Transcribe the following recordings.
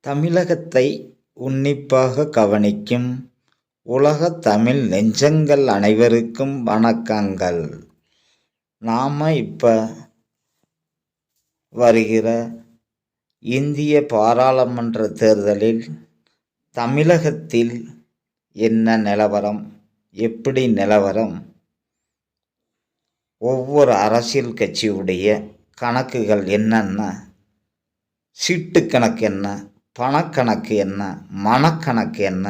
தமிழகத்தை உன்னிப்பாக கவனிக்கும். உலகத் தமிழ் நெஞ்சங்கள் அனைவருக்கும் வணக்கங்கள். நாம் இப்போ வருகிற இந்திய பாராளுமன்ற தேர்தலில் தமிழகத்தில் என்ன நிலவரம் எப்படி நிலவரம்? ஒவ்வொரு அரசியல் கட்சியுடைய கணக்குகள் என்னென்ன? சீட்டு கணக்கு என்ன? பணக்கணக்கு என்ன? மனக்கணக்கு என்ன?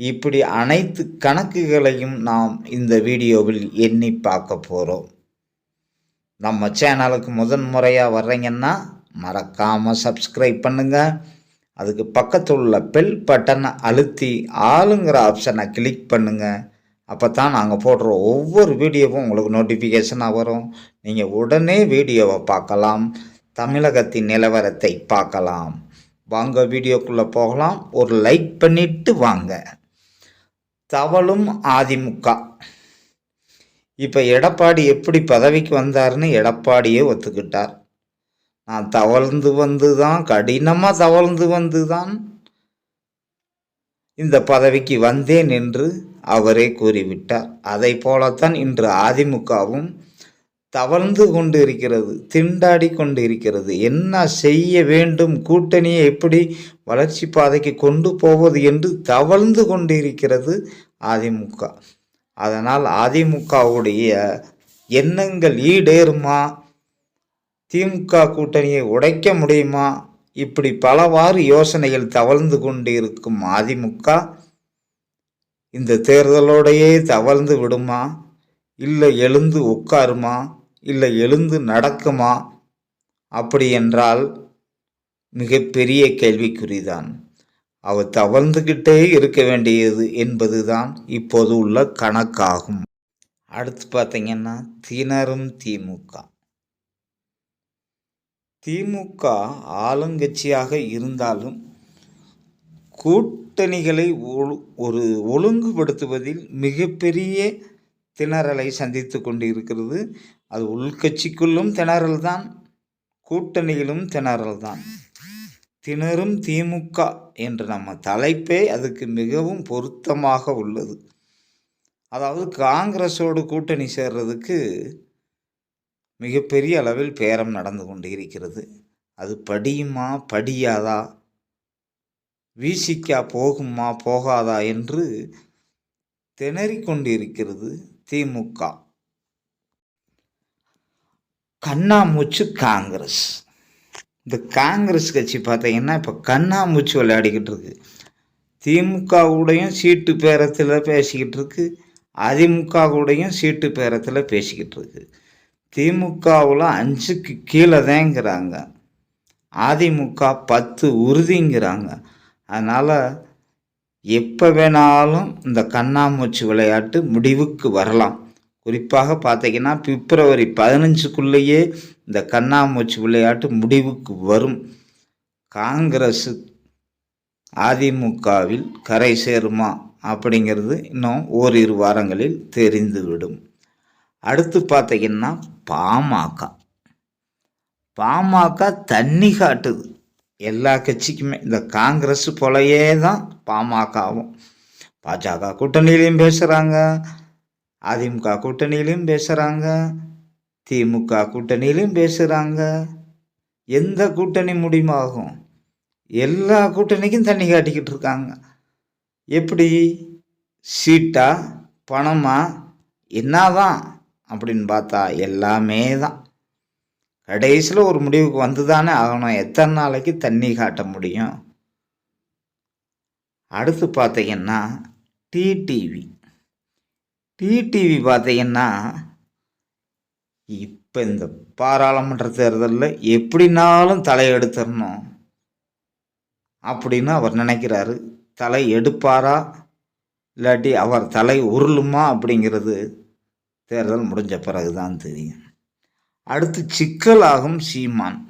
இப்படி அனைத்து கணக்குகளையும் நாம் இந்த வீடியோவில் எண்ணி பார்க்க போகிறோம் நம்ம சேனலுக்கு முதன் முறையாக வர்றீங்கன்னா மறக்காமல் சப்ஸ்கிரைப் பண்ணுங்கள் அதுக்கு பக்கத்தில் உள்ள பெல் பட்டனை அழுத்தி ஆளுங்கிற ஆப்ஷனை கிளிக் பண்ணுங்கள் அப்போ தான் நாங்கள் போடுற ஒவ்வொரு வீடியோவும் உங்களுக்கு நோட்டிஃபிகேஷனாக வரும். நீங்கள் உடனே வீடியோவை பார்க்கலாம். தமிழகத்தின் நிலவரத்தை பார்க்கலாம். வாங்க வீடியோக்குள்ளே போகலாம். ஒரு லைக் பண்ணிட்டு வாங்க. தவளும் அதிமுக இப்போ எடப்பாடி எப்படி பதவிக்கு வந்தாருன்னு எடப்பாடியே ஒத்துக்கிட்டார். நான் தவழ்ந்து வந்து தான் கடினமாக தவழ்ந்து வந்து தான் இந்த பதவிக்கு வந்தேன் என்று அவரே கூறிவிட்டார். அதை போலத்தான் இன்று அதிமுகவும் தவழ்ந்து கொண்டு இருக்கிறது திண்டாடி கொண்டு இருக்கிறது என்ன செய்ய வேண்டும்? கூட்டணியை எப்படி வளர்ச்சி பாதைக்கு கொண்டு போவது என்று தவழ்ந்து கொண்டு இருக்கிறது அதிமுக. அதனால் அதிமுகவுடைய எண்ணங்கள் ஈடேறுமா? திமுக கூட்டணியை உடைக்க முடியுமா? இப்படி பலவாறு யோசனைகள் தவழ்ந்து கொண்டு இருக்கும் அதிமுக இந்த தேர்தலோடையே தவழ்ந்து விடுமா? இல்லை எழுந்து உட்காருமா? இல்லை எழுந்து நடக்குமா? அப்படி என்றால் மிகப்பெரிய கேள்விக்குறிதான். அவர் தவழ்ந்துக்கிட்டே இருக்க வேண்டியது என்பதுதான் இப்போது உள்ள கணக்காகும். அடுத்து பார்த்தீங்கன்னா திணறும் திமுக. திமுக ஆளுங்கட்சியாக இருந்தாலும் கூட்டணிகளை ஒரு ஒழுங்குபடுத்துவதில் மிகப்பெரிய திணறலை சந்தித்து கொண்டு இருக்கிறது அது உள்கட்சிக்குள்ளும் திணறல் தான் கூட்டணியிலும் திணறல் தான். திணறும் திமுக என்ற நம்ம தலைப்பே அதுக்கு மிகவும் பொருத்தமாக உள்ளது. அதாவது காங்கிரஸோடு கூட்டணி சேர்றதுக்கு மிகப்பெரிய அளவில் பேரம் நடந்து கொண்டு இருக்கிறது அது படியுமா படியாதா? வீசிக்கா போகுமா போகாதா என்று திணறிக் கொண்டிருக்கிறது. திமுக. கண்ணாமூச்சு காங்கிரஸ். இந்த காங்கிரஸ் கட்சி பார்த்தீங்கன்னா இப்போ கண்ணாமூச்சு விளையாடிக்கிட்டு இருக்கு. திமுகவுடையும் சீட்டு பேரத்தில் பேசிக்கிட்டு இருக்கு. அதிமுக கூடயும் சீட்டு பேரத்தில் பேசிக்கிட்டு இருக்கு. திமுகவில் அஞ்சுக்கு கீழே தாங்கிறாங்க அதிமுக பத்து உறுதிங்கிறாங்க. அதனால் எப்போ வேணாலும் இந்த கண்ணாமூச்சி விளையாட்டு முடிவுக்கு வரலாம். குறிப்பாக பார்த்தீங்கன்னா பிப்ரவரி பதினஞ்சுக்குள்ளேயே இந்த கண்ணாமூச்சி விளையாட்டு முடிவுக்கு வரும். காங்கிரஸ் அதிமுகவில் கரை சேருமா அப்படிங்கிறது இன்னும் ஓரிரு வாரங்களில் தெரிந்துவிடும். அடுத்து பார்த்தீங்கன்னா பாமக. பாமக தண்ணி காட்டுது. எல்லா கட்சிக்குமே இந்த காங்கிரஸ் போலயே தான் பாமகவும். பாஜக கூட்டணியிலையும் பேசுகிறாங்க அதிமுக கூட்டணியிலையும் பேசுகிறாங்க திமுக கூட்டணியிலையும் பேசுகிறாங்க எந்த கூட்டணி முடியுமாகும்? எல்லா கூட்டணிக்கும் தண்ணி காட்டிக்கிட்டு இருக்காங்க. எப்படி? சீட்டா பணமா? என்னதான் அப்படின்னு பார்த்தா எல்லாமே தான். கடைசியில் ஒரு முடிவுக்கு வந்து தானே ஆகணும். எத்தனை நாளைக்கு தண்ணி காட்ட முடியும்? அடுத்து பார்த்தீங்கன்னா டிடிவி டிடிவி பார்த்தீங்கன்னா இப்போ இந்த பாராளுமன்ற தேர்தலில் எப்படினாலும் தலை எடுத்துடணும் அப்படின்னு அவர் நினைக்கிறாரு. தலை எடுப்பாரா? இல்லாட்டி அவர் தலை உருளுமா அப்படிங்கிறது தேர்தல் முடிஞ்ச பிறகு தான் தெரியும். அடுத்து சிக்கலாகும் சீமான்.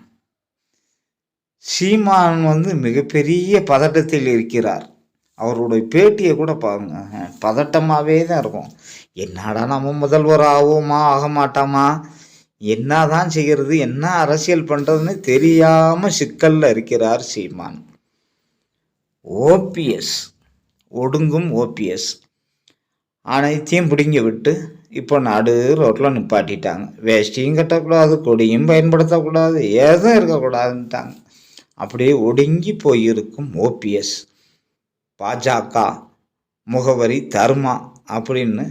சீமான் வந்து மிகப்பெரிய பதட்டத்தில் இருக்கிறார். அவருடைய பேட்டியை கூட பாருங்க. பதட்டமாகவே தான் இருக்கும். என்னடா நம்ம முதல்வர் ஆவோமா ஆக மாட்டாமா? என்ன தான் செய்கிறது என்ன அரசியல் பண்ணுறதுன்னு தெரியாமல் சிக்கலில் இருக்கிறார் சீமான். ஓபிஎஸ் ஒடுங்கும் ஓபிஎஸ். அனைத்தையும் பிடுங்கி விட்டு இப்போ நடு ரோட்டில் நிப்பாட்டிட்டாங்க. வேஷ்டியும் கட்டக்கூடாது கொடியும் பயன்படுத்தக்கூடாது எதுவும் இருக்கக்கூடாதுன்ட்டாங்க. அப்படியே ஒடுங்கி போயிருக்கும் ஓபிஎஸ் பாஜக முகவரி தர்மா அப்படின்னு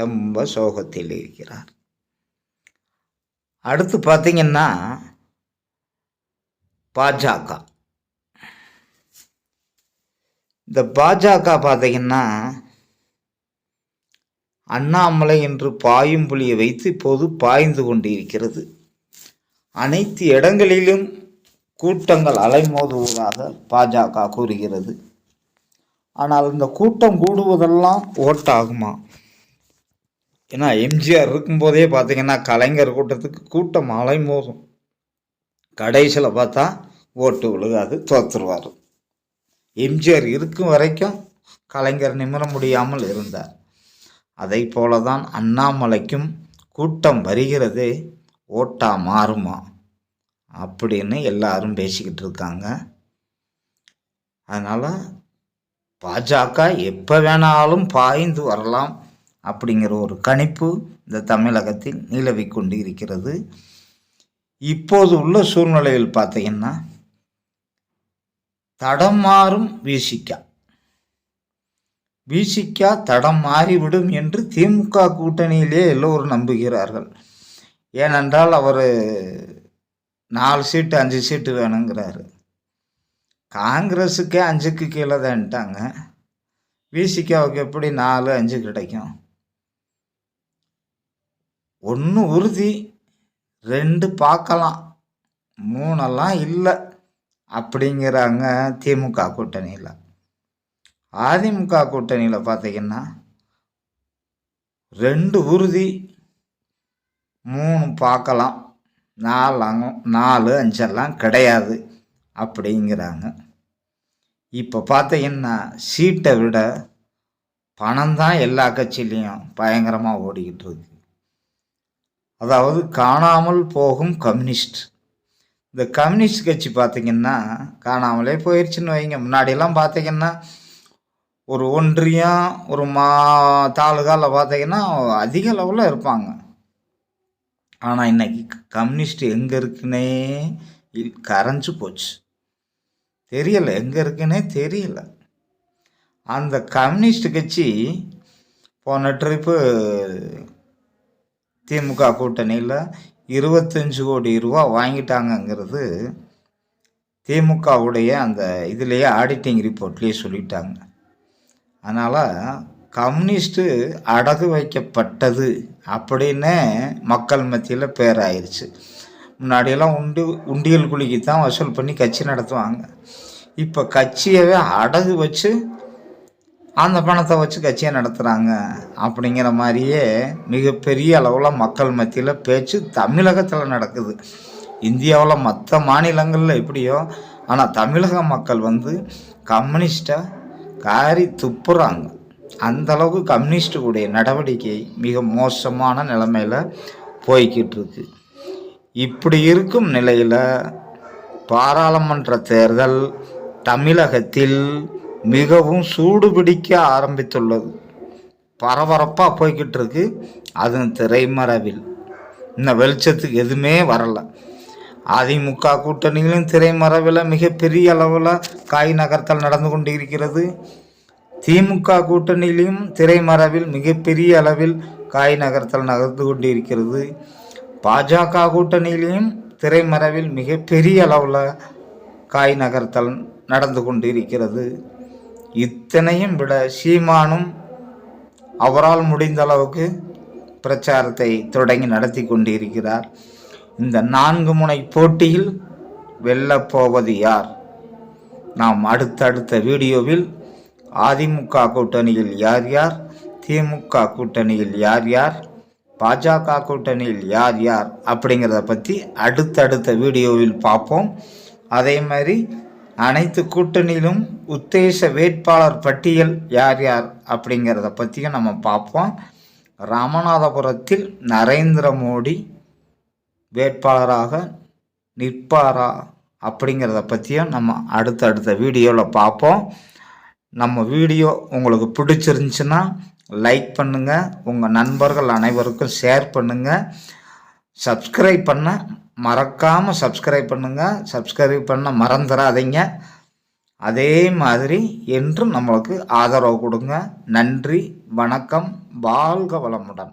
ரொம்ப சோகத்தில் இருக்கிறார். அடுத்து பார்த்தீங்கன்னா பாஜக இந்த பாஜக பார்த்தீங்கன்னா அண்ணாமலை என்று பாயும் புலியை வைத்து இப்போது பாய்ந்து கொண்டிருக்கிறது. அனைத்து இடங்களிலும் கூட்டங்கள் அலைமோதுவதாக பாஜக கூறுகிறது. ஆனால் இந்த கூட்டம் கூடுவதெல்லாம் ஓட்டாகுமா? ஏன்னா எம்ஜிஆர் இருக்கும்போதே பார்த்தீங்கன்னா கலைஞர் கூட்டத்துக்கு கூட்டம் அலைமோதும். கடைசியில் பார்த்தா ஓட்டு விழுகாது தோத்துருவார். எம்ஜிஆர் இருக்கும் வரைக்கும் கலைஞர் நிமிர முடியாமல் இருந்தார். அதை போலதான் அண்ணாமலைக்கும் கூட்டம் வருகிறதே. ஓட்டா மாறுமா? அப்படின்னு எல்லாரும் பேசிக்கிட்டு இருக்காங்க. அதனால் பாஜக எப்போ வேணாலும் பாய்ந்து வரலாம் அப்படிங்கிற ஒரு கணிப்பு இந்த தமிழகத்தில் நிலவி கொண்டு இருக்கிறது. இப்போது உள்ள சூழ்நிலையில் பார்த்தீங்கன்னா தடம் மாறும் வீசிக்கா? விசிகா தடம் மாறிவிடும் என்று திமுக கூட்டணியிலே எல்லோரும் நம்புகிறார்கள். ஏனென்றால் அவர் நாலு சீட்டு அஞ்சு சீட்டு வேணுங்கிறாரு. காங்கிரஸுக்கே அஞ்சுக்கு கீழே தான்ட்டாங்க விசிகாவுக்கு எப்படி நாலு அஞ்சு கிடைக்கும்? ஒன்று உறுதி ரெண்டு பார்க்கலாம். மூணெல்லாம் இல்லை அப்படிங்கிறாங்க திமுக கூட்டணியில். அதிமுக கூட்டணியில் பார்த்தீங்கன்னா ரெண்டு உறுதி மூணு பார்க்கலாம் நாலு நாலு அஞ்செல்லாம் கிடையாது அப்படிங்கிறாங்க. இப்போ பார்த்தீங்கன்னா சீட்டை விட பணம் தான் எல்லா கட்சியிலையும் பயங்கரமாக ஓடிக்கிட்டு இருக்கு. அதாவது காணாமல் போகும் கம்யூனிஸ்ட். இந்த கம்யூனிஸ்ட் கட்சி பார்த்திங்கன்னா காணாமலே போயிடுச்சுன்னு வைங்க. முன்னாடியெல்லாம் பார்த்தீங்கன்னா ஒரு ஒன்றியம் ஒரு மா தாலுகாவில் பார்த்தீங்கன்னா அதிக அளவில் இருப்பாங்க. ஆனால் இன்னைக்கு கம்யூனிஸ்ட் எங்கே இருக்குன்னே கரைஞ்சு போச்சு. தெரியலை எங்கே இருக்குன்னே தெரியல. அந்த கம்யூனிஸ்ட் கட்சி போன ட்ரிப்பு திமுக கூட்டணியில் இருபத்தஞ்சு கோடி ரூபா வாங்கிட்டாங்கங்கிறது திமுகவுடைய அந்த இதுலேயே ஆடிட்டிங் ரிப்போர்ட்லேயே சொல்லிட்டாங்க. அதனால் கம்யூனிஸ்ட்டு அடகு வைக்கப்பட்டது அப்படின்னே மக்கள் மத்தியில் பேராயிருச்சு. முன்னாடியெல்லாம் உண்டு உண்டியல் குழிக்கு தான் வசூல் பண்ணி கட்சி நடத்துவாங்க. இப்போ கட்சியவே அடகு வச்சு அந்த பணத்தை வச்சு கட்சியை நடத்துகிறாங்க அப்படிங்கிற மாதிரியே மிகப்பெரிய அளவில் மக்கள் மத்தியில் பேச்சு தமிழகத்தில் நடக்குது. இந்தியாவில் மற்ற மாநிலங்களில் எப்படியோ ஆனால் தமிழக மக்கள் வந்து கம்யூனிஸ்ட்டை காரி துப்புறாங்க. அந்தளவுக்கு கம்யூனிஸ்டுடைய நடவடிக்கை மிக மோசமான நிலைமையில் போய்கிட்டு இருக்கு இப்படி இருக்கும் நிலையில் பாராளுமன்ற தேர்தல் தமிழகத்தில் மிகவும் சூடுபிடிக்க ஆரம்பித்துள்ளது. பரபரப்பாக போய்கிட்டு இருக்கு அது திரைமறைவில். இன்னும் வெளிச்சத்துக்கு எதுவுமே வரலை. அதிமுக கூட்டணியிலும் திரைமறைவில் மிகப்பெரிய அளவில் காய் நகர்த்தல் நடந்து கொண்டு இருக்கிறது திமுக கூட்டணியிலும் திரைமறைவில் மிகப்பெரிய அளவில் காய் நகர்த்தல் நகர்ந்து கொண்டு இருக்கிறது பாஜக கூட்டணியிலையும் திரைமறைவில் மிகப்பெரிய அளவில் காய் நகர்த்தல் நடந்து கொண்டு இருக்கிறது இத்தனையும் விட சீமானும் அவரால் முடிந்த அளவுக்கு பிரச்சாரத்தை தொடங்கி நடத்தி கொண்டிருக்கிறார். இந்த நான்கு முனை போட்டியில் வெல்லப்போவது யார்? நாம் அடுத்தடுத்த வீடியோவில் அதிமுக கூட்டணியில் யார் யார் திமுக கூட்டணியில் யார் யார் பாஜக கூட்டணியில் யார் யார் அப்படிங்கிறத பற்றி அடுத்தடுத்த வீடியோவில் பார்ப்போம். அதே மாதிரி அனைத்து கூட்டணியிலும் உத்தேச வேட்பாளர் பட்டியல் யார் யார் அப்படிங்கிறத பற்றியும் நம்ம பார்ப்போம். ராமநாதபுரத்தில் நரேந்திர மோடி வேட்பாளராக நிற்பாரா அப்படிங்கிறத பற்றியும் நம்ம அடுத்த அடுத்த வீடியோவில் பார்ப்போம். நம்ம வீடியோ உங்களுக்கு பிடிச்சிருந்துச்சுன்னா லைக் பண்ணுங்கள் உங்கள் நண்பர்கள் அனைவருக்கும் ஷேர் பண்ணுங்கள் சப்ஸ்கிரைப் பண்ண மறக்காமல் சப்ஸ்கிரைப் பண்ணுங்கள் சப்ஸ்கிரைப் பண்ண மறந்துடாதீங்க அதே மாதிரி என்றும் நம்மளுக்கு ஆதரவு கொடுங்க. நன்றி வணக்கம் வாழ்க வளமுடன்.